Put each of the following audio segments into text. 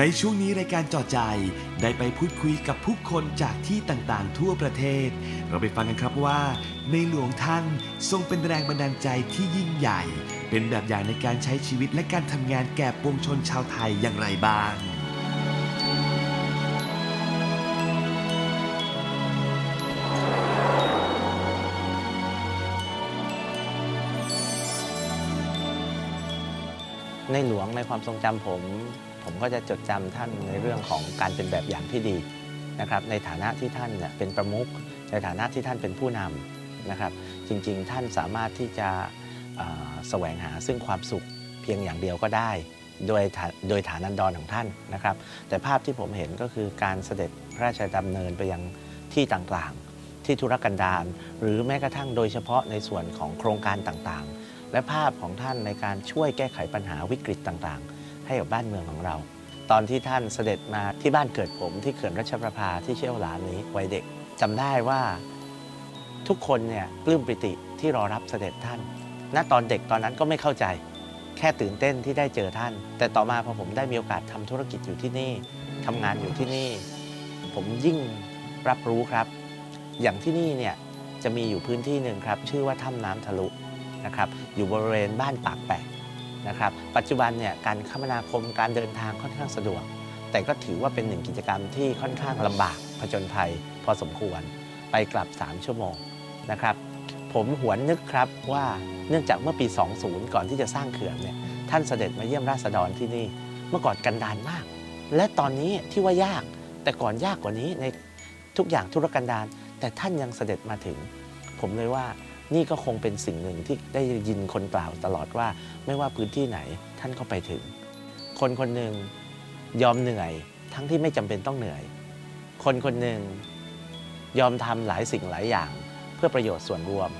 ในช่วงนี้รายการจอใจ ได้ไปพูดคุยกับผู้คนจากที่ต่างๆ ทั่วประเทศ เราไปฟังกันครับว่า ในหลวงท่านทรงเป็นแรงบันดาลใจที่ยิ่งใหญ่ เป็นแบบอย่างในการใช้ชีวิตและการทำงานแก่ปวงชนชาวไทยอย่างไรบ้างในหลวงในความทรงจำผม ผมก็จะจดจำท่านในเรื่องของการเป็นแบบอย่างที่ดีนะครับ ในฐานะที่ท่านเนี่ยเป็นประมุขในฐานะที่ท่านเป็นผู้นำนะครับ จริงๆ ท่านสามารถที่จะแสวงหาซึ่งความสุขเพียงอย่างเดียวก็ได้ โดยฐาโดยฐานันดรของท่านนะครับ แต่ภาพที่ผมเห็นก็คือการเสด็จพระราชดำเนินไปยังที่ต่างๆ ที่ธุรกันดารหรือแม้กระทั่งโดยเฉพาะในส่วนของโครงการต่างๆ และภาพของท่านในการช่วยแก้ไขปัญหาวิกฤตต่างๆ ให้กับบ้านเมืองของเรา ตอนที่ท่านเสด็จมาที่บ้านเกิดผมที่เขื่อนรัชประภาที่เชี่ยวหลานนี้วัยเด็กจำได้ว่าทุกคนเนี่ยปลื้มปิติที่รอรับเสด็จท่าน ณ ตอนเด็กตอนนั้นก็ไม่เข้าใจ แค่ตื่นเต้นที่ได้เจอท่าน แต่ต่อมาพอผมได้มีโอกาสทำธุรกิจอยู่ที่นี่ทำงานอยู่ที่นี่ ผมยิ่งรับรู้ครับ อย่างที่นี่เนี่ยจะมีอยู่พื้นที่หนึ่งครับ ชื่อว่าถ้ำน้ำทะลุนะครับ อยู่บริเวณบ้านปากแปะ นะครับปัจจุบันเนี่ยการคมนาคมการเดินทางค่อนข้างสะดวก แต่ก็ถือว่าเป็นหนึ่งกิจกรรมที่ค่อนข้างลำบากผจญภัย พอสมควรไปกลับ 3 ชั่วโมงนะครับผมหวนนึกครับว่าเนื่องจากเมื่อปี 20 ก่อนที่จะสร้างเขื่อนเนี่ยท่านเสด็จมาเยี่ยมราษฎรที่นี่เมื่อก่อนกันดารมาก และตอนนี้ที่ว่ายากแต่ก่อนยากกว่านี้ในทุกอย่างธุรกันดารแต่ท่านยังเสด็จมาถึง ผมเลยว่า นี่ก็คงเป็นสิ่งหนึ่งที่ได้ยินคนกล่าวตลอดว่า ไม่ว่าพื้นที่ไหนท่านก็ไปถึง คนคนหนึ่งยอมเหนื่อย ทั้งที่ไม่จำเป็นต้องเหนื่อย คนคนหนึ่งยอมทำหลายสิ่งหลายอย่าง เพื่อประโยชน์ส่วนรวม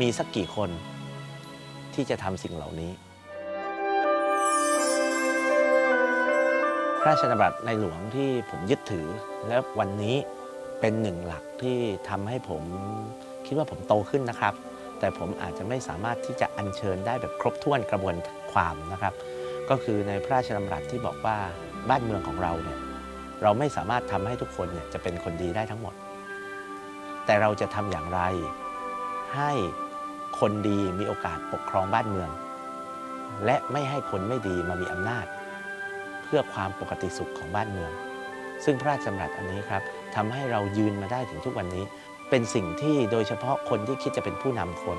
มีสักกี่คนที่จะทำสิ่งเหล่านี้ พระราชดำรัสในหลวงที่ผมยึดถือและวันนี้เป็นหนึ่งหลักที่ทำให้ผม คิดว่าผมโตขึ้นนะครับ แต่ผมอาจจะไม่สามารถที่จะอัญเชิญได้แบบครบถ้วนกระบวนความนะครับ ก็คือในพระราชดำรัสที่บอกว่าบ้านเมืองของเราเนี่ยเราไม่สามารถทำให้ทุกคนเนี่ยจะเป็นคนดีได้ทั้งหมด แต่เราจะทำอย่างไร ให้คนดีมีโอกาสปกครองบ้านเมือง และไม่ให้คนไม่ดีมามีอำนาจ เพื่อความปกติสุขของบ้านเมือง ซึ่งพระราชดำรัสอันนี้ครับทำให้เรายืนมาได้ถึงทุกวันนี้ เป็นสิ่งที่โดยเฉพาะคนที่คิดจะเป็นผู้นำคน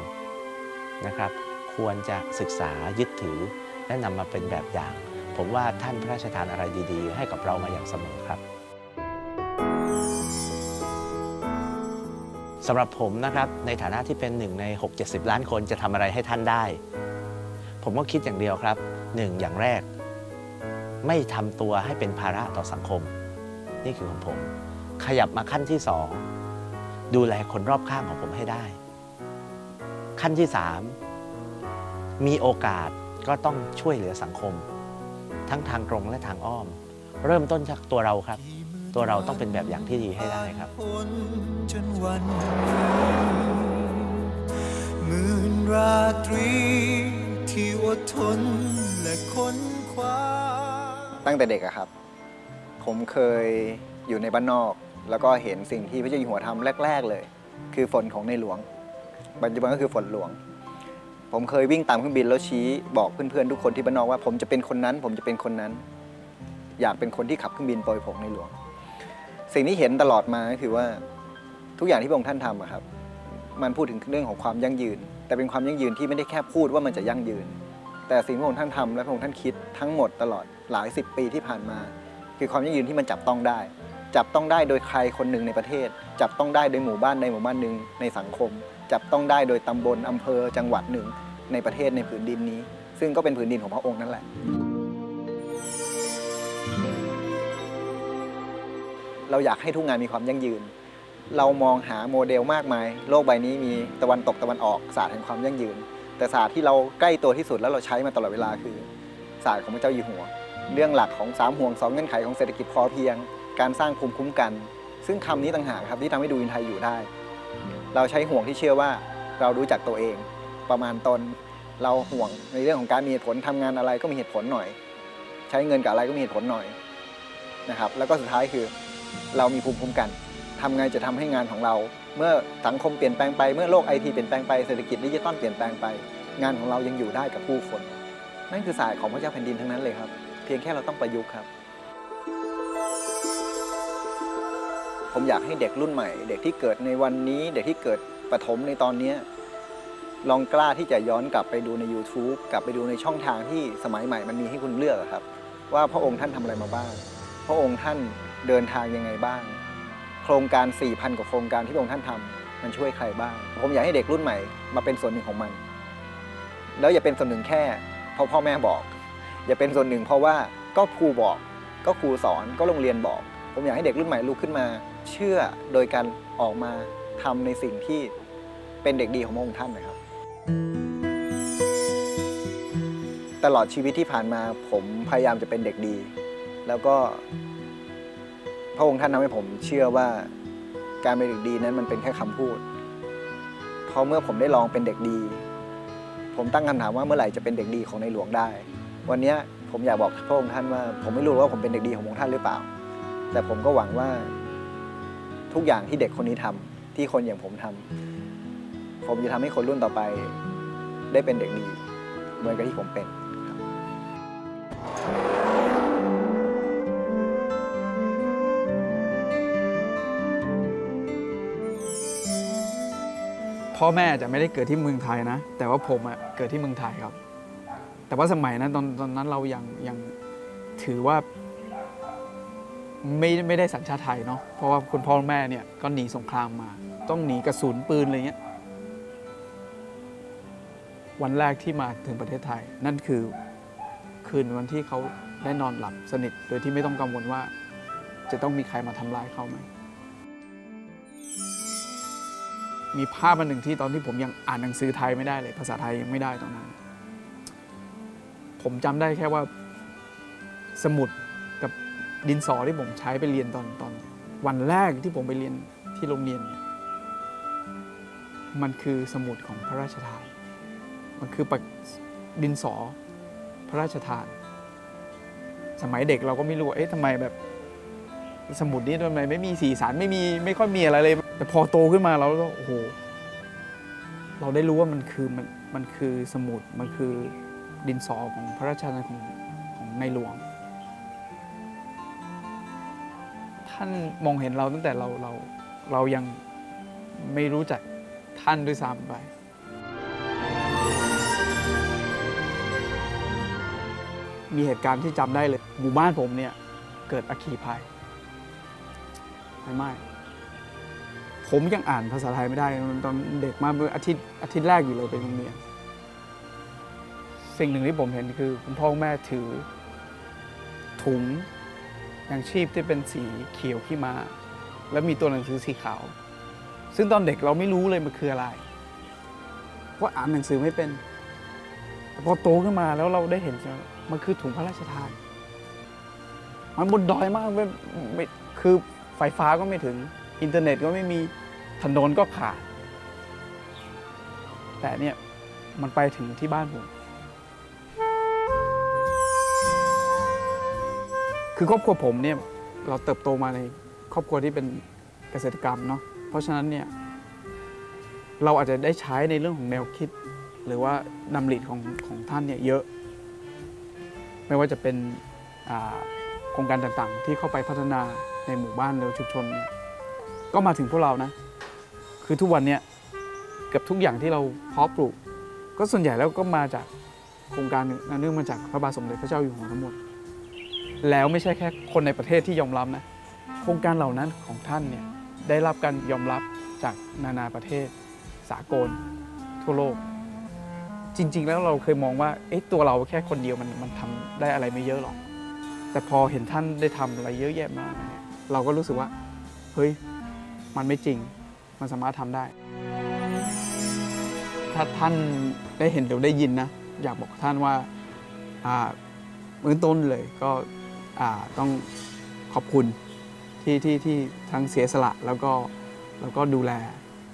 นะครับ ควรจะศึกษายึดถือ และนำมาเป็นแบบอย่าง ผมว่าท่านพระราชทานอะไรดีๆ ให้กับเรามาอย่างเสมอครับสำหรับผมนะครับในฐานะที่เป็นหนึ่งใน 6-70 ล้านคนจะทำอะไรให้ท่านได้ ผมก็คิดอย่างเดียวครับหนึ่งอย่างแรก ไม่ทำตัวให้เป็นภาระต่อสังคม นี่คือของผม ขยับมาขั้นที่สอง ดูแลคนรอบข้างของผมให้ได้ ขั้นที่สามมีโอกาสก็ต้องช่วยเหลือสังคม ทั้งทางตรงและทางอ้อม เริ่มต้นจากตัวเราครับ ตัวเราต้องเป็นแบบอย่างที่ดีให้ได้ครับพ้นจนวันหนึ่งหมื่นราตรีที่อดทนและค้นคว้าตั้งแต่เด็กอะครับ ผมเคยอยู่ในบ้านนอก แล้วก็เห็นสิ่งที่พระเจ้าอยู่หัวทำแรก ๆเลย คือฝนของในหลวงปัจจุบันก็คือฝนหลวง ผมเคยวิ่งตามเครื่องบินแล้วชี้บอกเพื่อนๆทุกคนที่บ้านนอกว่า ผมจะเป็นคนนั้น ผมจะเป็นคนนั้น อยากเป็นคนที่ขับเครื่องบินโปรยผงในหลวง สิ่งที่เห็นตลอดมาก็คือว่าทุกอย่างที่พระองค์ท่านทำครับ มันพูดถึงเรื่องของความยั่งยืน แต่เป็นความยั่งยืนที่ไม่ได้แค่พูดว่ามันจะยั่งยืน แต่สิ่งที่พระองค์ท่านทำและพระองค์ท่านคิดทั้งหมดตลอดหลายสิบปีที่ผ่านมา คือความยั่งยืนที่มันจับต้องได้ จับต้องได้โดยใครคนหนึ่งในประเทศ จับต้องได้โดยหมู่บ้านในหมู่บ้านหนึ่งในสังคม จับต้องได้โดยตำบลอำเภอจังหวัดหนึ่งในประเทศในผืนดินนี้ ซึ่งก็เป็นผืนดินของพระองค์นั่นแหละ เราอยากให้ทุกงานมีความยั่งยืน เรามองหาโมเดลมากมาย โลกใบนี้มีตะวันตกตะวันออกศาสตร์แห่งความยั่งยืน แต่ศาสตร์ที่เราใกล้ตัวที่สุดแล้วเราใช้มาตลอดเวลาคือศาสตร์ของพระเจ้าอยู่หัว เรื่องหลักของ3ห่วง2เงื่อนไขของเศรษฐกิจพอเพียง การสร้างภูมิคุ้มกัน ซึ่งคำนี้ต่างหากครับที่ทำให้ดูอินไทยอยู่ได้ เราใช้ห่วงที่เชื่อว่าเรารู้จักตัวเอง ประมาณตนเราห่วงในเรื่องของการมีเหตุผลทำงานอะไรก็มีเหตุผลหน่อย ใช้เงินกับอะไรก็มีเหตุผลหน่อยนะครับแล้วก็สุดท้ายคือเรามีภูมิคุ้มกันทำไงจะทำให้งานของเรา เมื่อสังคมเปลี่ยนแปลงไปเมื่อโลกไอทีเปลี่ยนแปลงไปเศรษฐกิจดิจิตอลเปลี่ยนแปลงไป งานของเรายังอยู่ได้กับผู้คน นั่นคือศาสตร์ของพระเจ้าแผ่นดินทั้งนั้นเลยครับ เพียงแค่เราต้องประยุกต์ครับ ผมอยากให้เด็กรุ่นใหม่ เด็กที่เกิดในวันนี้ เด็กที่เกิดประถมในตอนนี้ลองกล้าที่จะย้อนกลับไปดูใน YouTube กลับไปดูในช่องทางที่สมัยใหม่มันมีให้คุณเลือกครับ ว่าพระองค์ท่านทำอะไรมาบ้าง พระองค์ท่านเดินทางยังไงบ้าง โครงการ 4,000 กว่าโครงการที่พระองค์ท่านทำมันช่วยใครบ้าง ผมอยากให้เด็กรุ่นใหม่มาเป็นส่วนหนึ่งของมัน แล้วอย่าเป็นส่วนหนึ่งแค่เพราะพ่อแม่บอก อย่าเป็นส่วนหนึ่งเพราะว่าก็ครูบอก ก็ครูสอนก็โรงเรียนบอก ผมอยากให้เด็กรุ่นใหม่ลุกขึ้นมา เชื่อโดยการออกมาทำในสิ่งที่เป็นเด็กดีของพระองค์ท่านนะครับ ตลอดชีวิตที่ผ่านมาผมพยายามจะเป็นเด็กดี แล้วก็ พระองค์ท่านทำให้ผมเชื่อว่าการเป็นเด็กดีนั้นมันเป็นแค่คำพูดพอเมื่อผมได้ลองเป็นเด็กดี ผมตั้งคำถามว่าเมื่อไหร่จะเป็นเด็กดีของในหลวงได้ วันนี้ผมอยากบอกพระองค์ท่านว่า ผมไม่รู้ว่าผมเป็นเด็กดีของพระองค์ท่านหรือเปล่า แต่ผมก็หวังว่า ทุกอย่างที่เด็กคนนี้ทำที่คนอย่างผมทำผมจะทำให้คนรุ่นต่อไป ได้เป็นเด็กดี เหมือนกับที่ผมเป็นพ่อแม่จะไม่ได้เกิดที่เมืองไทยนะ แต่ว่าผมอะเกิดที่เมืองไทยครับ แต่ว่าสมัยนั้นตอนตอนนั้นเรายังยังถือว่า ไม่ไม่ได้สัญชาติไทยเนาะเพราะว่าคุณพ่อแม่เนี่ยก็หนีสงครามมา ต้องหนีกระสุนปืนอะไรเงี้ยวันแรกที่มาถึงประเทศไทย นั่นคือคืนวันที่เขาได้นอนหลับสนิท โดยที่ไม่ต้องกังวลว่า จะต้องมีใครมาทำร้ายเขาไหมมีภาพอันหนึ่งที่ตอนที่ผมยังอ่านหนังสือไทยไม่ได้เลย ภาษาไทยยังไม่ได้ตอนนั้น ผมจำได้แค่ว่า สมุด ดินสอที่ผมใช้ไปเรียนตอนตอน วันแรกที่ผมไปเรียนที่โรงเรียนเนี่ยมันคือสมุดของพระราชทาน มันคือปากดินสอพระราชทาน สมัยเด็กเราก็ไม่รู้ว่าเอ๊ะทำไมแบบ สมุดนี้ทำไมไม่มีสีสันไม่มีไม่ค่อยมีอะไรเลย แต่พอโตขึ้นมาเราก็โอ้โหเราได้รู้ว่ามันคือมันมันคือสมุดมันคือดินสอของพระราชทานของของในหลวง ท่านมองเห็นเราตั้งแต่เราเราเรายังไม่รู้จักท่านด้วยซ้ำไป มีเหตุการณ์ที่จำได้เลย หมู่บ้านผมเนี่ย เกิดอัคคีภัยไฟไหม้ผมยังอ่านภาษาไทยไม่ได้ตอนเด็กมาเมื่ออาทิตย์อาทิตย์แรกอยู่เลยไปโรงเรียนสิ่งหนึ่งที่ผมเห็นคือ คุณพ่อคุณแม่ถือถุง อยังชีพที่เป็นสีเขียวขี้ม้าแล้วมีตัวหนังสือสีขาว ซึ่งตอนเด็กเราไม่รู้เลยมันคืออะไรเพราะอ่านหนังสือไม่เป็นแต่พอโตขึ้นมาแล้วเราได้เห็นมันคือถุงพระราชทาน มันบนดอยมากไม่คือไฟฟ้าก็ไม่ถึงอินเทอร์เน็ตก็ไม่มีถนนก็ขาดแต่เนี่ยมันไปถึงที่บ้านผม คือครอบครัวผมเนี่ยเราเติบโตมาในครอบครัวที่เป็นเกษตรกรรมเนาะเพราะฉะนั้นเนี่ยเราอาจจะได้ใช้ในเรื่องของแนวคิด หรือว่านำริของของท่านเนี่ยเยอะ ไม่ว่าจะเป็นโครงการต่างๆ ที่เข้าไปพัฒนาในหมู่บ้านหรือชุมชนเนี่ยก็มาถึงพวกเรานะ คือทุกวันเนี่ยเกือบทุกอย่างที่เราเพาะปลูก ก็ส่วนใหญ่แล้วก็มาจากโครงการเนื่องมาจากพระบาทสมเด็จพระเจ้าอยู่หัวทั้งหมด แล้วไม่ใช่แค่คนในประเทศที่ยอมรับนะโครงการเหล่านั้นของท่านเนี่ยได้รับการยอมรับจากนานาประเทศ สากล ทั่วโลก จริง ๆ แล้วเราเคยมองว่าเอ๊ะตัวเราแค่คนเดียวมันมันทำได้อะไรไม่เยอะหรอก แต่พอเห็นท่านได้ทำอะไรเยอะแยะมากเนี่ยเราก็รู้สึกว่าเฮ้ยมันไม่จริงมันสามารถทำได้ ถ้าท่านได้เห็นหรือได้ยินนะ อยากบอกท่านว่าอ่าเบื้องต้นเลยก็อ่า ต้องขอบคุณที่ที่ที่ทั้งเสียสละแล้วก็แล้วก็ดูแล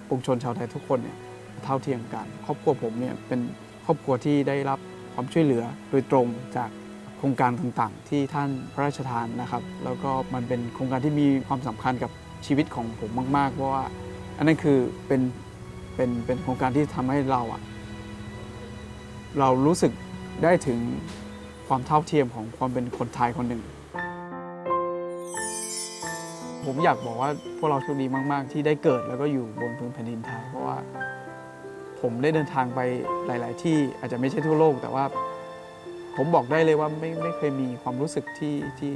ปวงชนชาวไทยทุกคนเนี่ยเท่าเทียมกัน ครอบครัวผมเนี่ยเป็นครอบครัวที่ได้รับความช่วยเหลือโดยตรงจากโครงการต่างๆ ที่ท่านพระราชทานนะครับ แล้วก็มันเป็นโครงการที่มีความสำคัญกับชีวิตของผมมากๆ เพราะว่าอันนั้นคือเป็นเป็นเป็นโครงการที่ทำให้เราอะเรารู้สึกได้ถึง ความเท่าเทียมของความเป็นคนไทยคนหนึ่ง ผมอยากบอกว่าพวกเราโชคดีมาก ๆ ที่ได้เกิดแล้วก็อยู่บนพื้นแผ่นดินไทย เพราะว่า ผมได้เดินทางไปหลาย ๆ ที่อาจจะไม่ใช่ทั่วโลก แต่ว่า ผมบอกได้เลยว่าไม่ไม่เคยมีความรู้สึกที่ที่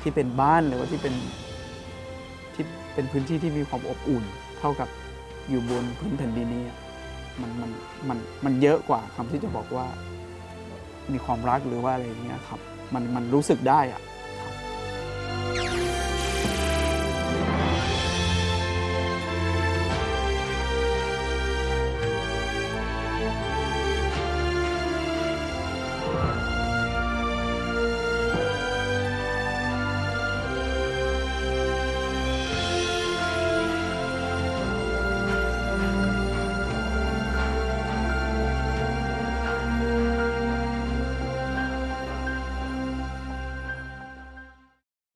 ที่เป็นบ้านหรือว่าที่เป็นที่เป็นพื้นที่ที่มีความอบอุ่น เท่ากับอยู่บนพื้นแผ่นดินนี้มันมันมันมันเยอะกว่าคำที่จะบอกว่า มีความรักหรือว่าอะไรอย่างเงี้ยครับมันมันรู้สึกได้อะ